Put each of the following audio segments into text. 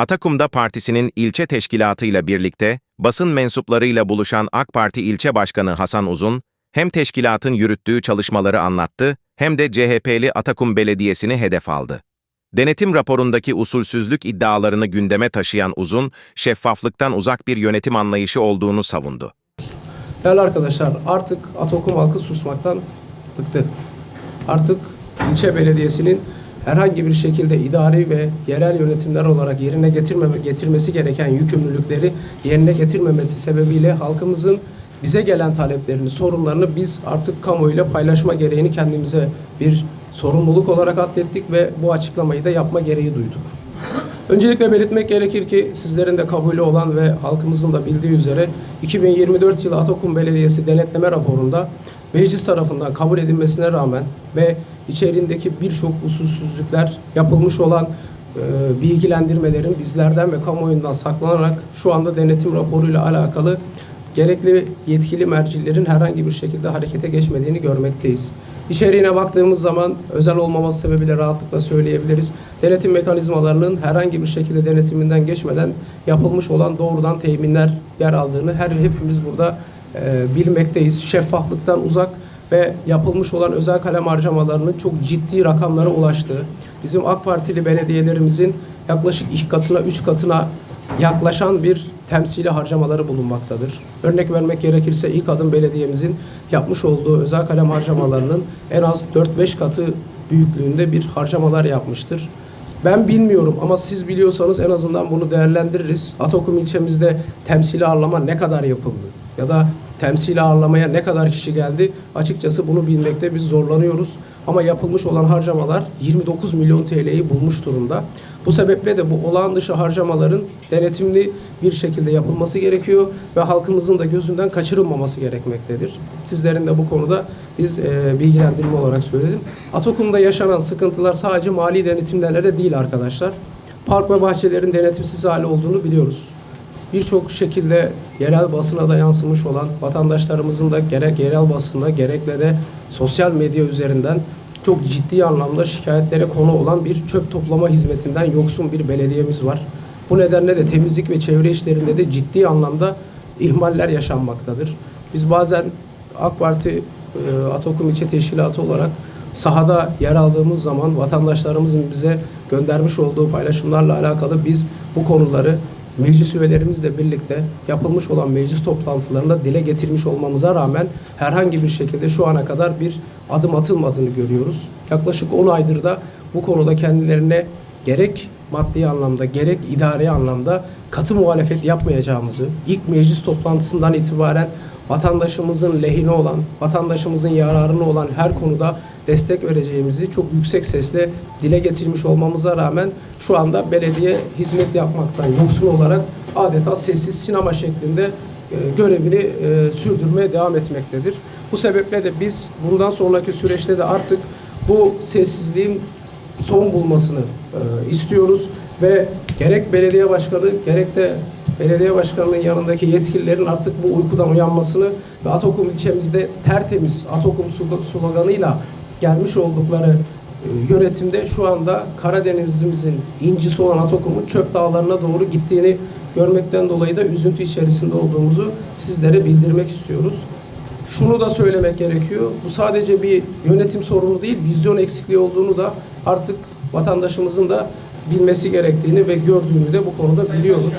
Atakum'da partisinin ilçe teşkilatıyla birlikte basın mensuplarıyla buluşan AK Parti ilçe başkanı Hasan Uzun, hem teşkilatın yürüttüğü çalışmaları anlattı hem de CHP'li Atakum Belediyesi'ni hedef aldı. Denetim raporundaki usulsüzlük iddialarını gündeme taşıyan Uzun, şeffaflıktan uzak bir yönetim anlayışı olduğunu savundu. Değerli arkadaşlar artık Atokum halkı susmaktan bıktı. Artık ilçe belediyesinin herhangi bir şekilde idari ve yerel yönetimler olarak yerine getirmeme, getirmesi gereken yükümlülükleri yerine getirmemesi sebebiyle halkımızın bize gelen taleplerini, sorunlarını biz artık kamuoyuyla paylaşma gereğini kendimize bir sorumluluk olarak atlettik ve bu açıklamayı da yapma gereği duyduk. Öncelikle belirtmek gerekir ki sizlerin de kabulü olan ve halkımızın da bildiği üzere 2024 yılı Atakum Belediyesi denetleme raporunda meclis tarafından kabul edilmesine rağmen ve içeriğindeki birçok usulsüzlükler yapılmış olan e, bilgilendirmelerin bizlerden ve kamuoyundan saklanarak şu anda denetim raporuyla alakalı gerekli yetkili mercilerin herhangi bir şekilde harekete geçmediğini görmekteyiz. İçeriğine baktığımız zaman özel olmaması sebebiyle rahatlıkla söyleyebiliriz. Denetim mekanizmalarının herhangi bir şekilde denetiminden geçmeden yapılmış olan doğrudan teminler yer aldığını her hepimiz burada e, bilmekteyiz. Şeffaflıktan uzak ve yapılmış olan özel kalem harcamalarının çok ciddi rakamlara ulaştığı, bizim AK Partili belediyelerimizin yaklaşık iki katına, üç katına yaklaşan bir temsili harcamaları bulunmaktadır. Örnek vermek gerekirse ilk adım belediyemizin yapmış olduğu özel kalem harcamalarının en az 4-5 katı büyüklüğünde bir harcamalar yapmıştır. Ben bilmiyorum ama siz biliyorsanız en azından bunu değerlendiririz. Atakum ilçemizde temsili ağırlama ne kadar yapıldı? Ya da temsili ağırlamaya ne kadar kişi geldi? Açıkçası bunu bilmekte biz zorlanıyoruz. Ama yapılmış olan harcamalar 29 milyon TL'yi bulmuş durumda. Bu sebeple de bu olağan dışı harcamaların denetimli bir şekilde yapılması gerekiyor ve halkımızın da gözünden kaçırılmaması gerekmektedir. Sizlerin de bu konuda biz e, bilgilendirme olarak söyledim. Atakum'da yaşanan sıkıntılar sadece mali denetimlerde değil arkadaşlar. Park ve bahçelerin denetimsiz hali olduğunu biliyoruz birçok şekilde yerel basına da yansımış olan vatandaşlarımızın da gerek yerel basında gerekle de sosyal medya üzerinden çok ciddi anlamda şikayetlere konu olan bir çöp toplama hizmetinden yoksun bir belediyemiz var. Bu nedenle de temizlik ve çevre işlerinde de ciddi anlamda ihmaller yaşanmaktadır. Biz bazen AK Parti e, Atakum İlçe Teşkilatı olarak sahada yer aldığımız zaman vatandaşlarımızın bize göndermiş olduğu paylaşımlarla alakalı biz bu konuları meclis üyelerimizle birlikte yapılmış olan meclis toplantılarında dile getirmiş olmamıza rağmen herhangi bir şekilde şu ana kadar bir adım atılmadığını görüyoruz. Yaklaşık 10 aydır da bu konuda kendilerine gerek maddi anlamda gerek idari anlamda katı muhalefet yapmayacağımızı ilk meclis toplantısından itibaren vatandaşımızın lehine olan, vatandaşımızın yararına olan her konuda destek vereceğimizi çok yüksek sesle dile getirmiş olmamıza rağmen şu anda belediye hizmet yapmaktan yoksun olarak adeta sessiz sinema şeklinde e, görevini e, sürdürmeye devam etmektedir. Bu sebeple de biz bundan sonraki süreçte de artık bu sessizliğin son bulmasını e, istiyoruz ve gerek belediye başkanı gerek de belediye başkanının yanındaki yetkililerin artık bu uykudan uyanmasını ve Atakum ilçemizde tertemiz Atakum slo- sloganıyla gelmiş oldukları e, yönetimde şu anda Karadenizimizin incisi olan Atakum'un çöp dağlarına doğru gittiğini görmekten dolayı da üzüntü içerisinde olduğumuzu sizlere bildirmek istiyoruz. Şunu da söylemek gerekiyor. Bu sadece bir yönetim sorunu değil, vizyon eksikliği olduğunu da artık vatandaşımızın da bilmesi gerektiğini ve gördüğünü de bu konuda biliyoruz.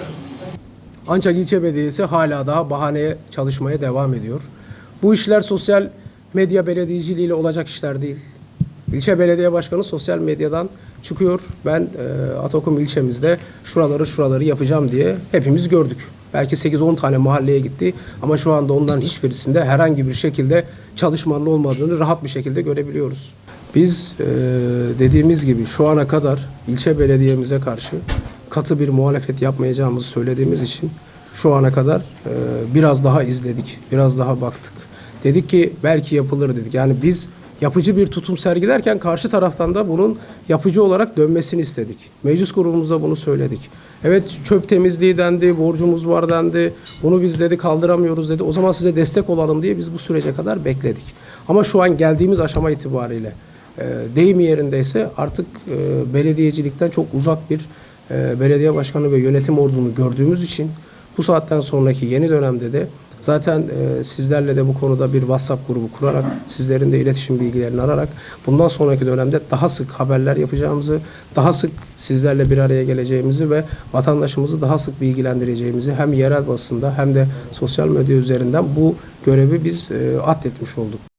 Ancak ilçe belediyesi hala daha bahaneye çalışmaya devam ediyor. Bu işler sosyal medya belediyeciliğiyle olacak işler değil. İlçe belediye başkanı sosyal medyadan çıkıyor. Ben e, Atakum ilçemizde şuraları şuraları yapacağım diye hepimiz gördük. Belki 8-10 tane mahalleye gitti ama şu anda onların hiçbirisinde herhangi bir şekilde çalışmanın olmadığını rahat bir şekilde görebiliyoruz. Biz e, dediğimiz gibi şu ana kadar ilçe belediyemize karşı katı bir muhalefet yapmayacağımızı söylediğimiz için şu ana kadar e, biraz daha izledik, biraz daha baktık. Dedik ki belki yapılır dedik. Yani biz yapıcı bir tutum sergilerken karşı taraftan da bunun yapıcı olarak dönmesini istedik. Meclis grubumuzda bunu söyledik. Evet çöp temizliği dendi, borcumuz var dendi. Bunu biz dedi kaldıramıyoruz dedi. O zaman size destek olalım diye biz bu sürece kadar bekledik. Ama şu an geldiğimiz aşama itibariyle e, deyim yerindeyse artık e, belediyecilikten çok uzak bir e, belediye başkanı ve yönetim ordunu gördüğümüz için bu saatten sonraki yeni dönemde de zaten e, sizlerle de bu konuda bir WhatsApp grubu kurarak sizlerin de iletişim bilgilerini alarak bundan sonraki dönemde daha sık haberler yapacağımızı, daha sık sizlerle bir araya geleceğimizi ve vatandaşımızı daha sık bilgilendireceğimizi hem yerel basında hem de sosyal medya üzerinden bu görevi biz e, atletmiş olduk.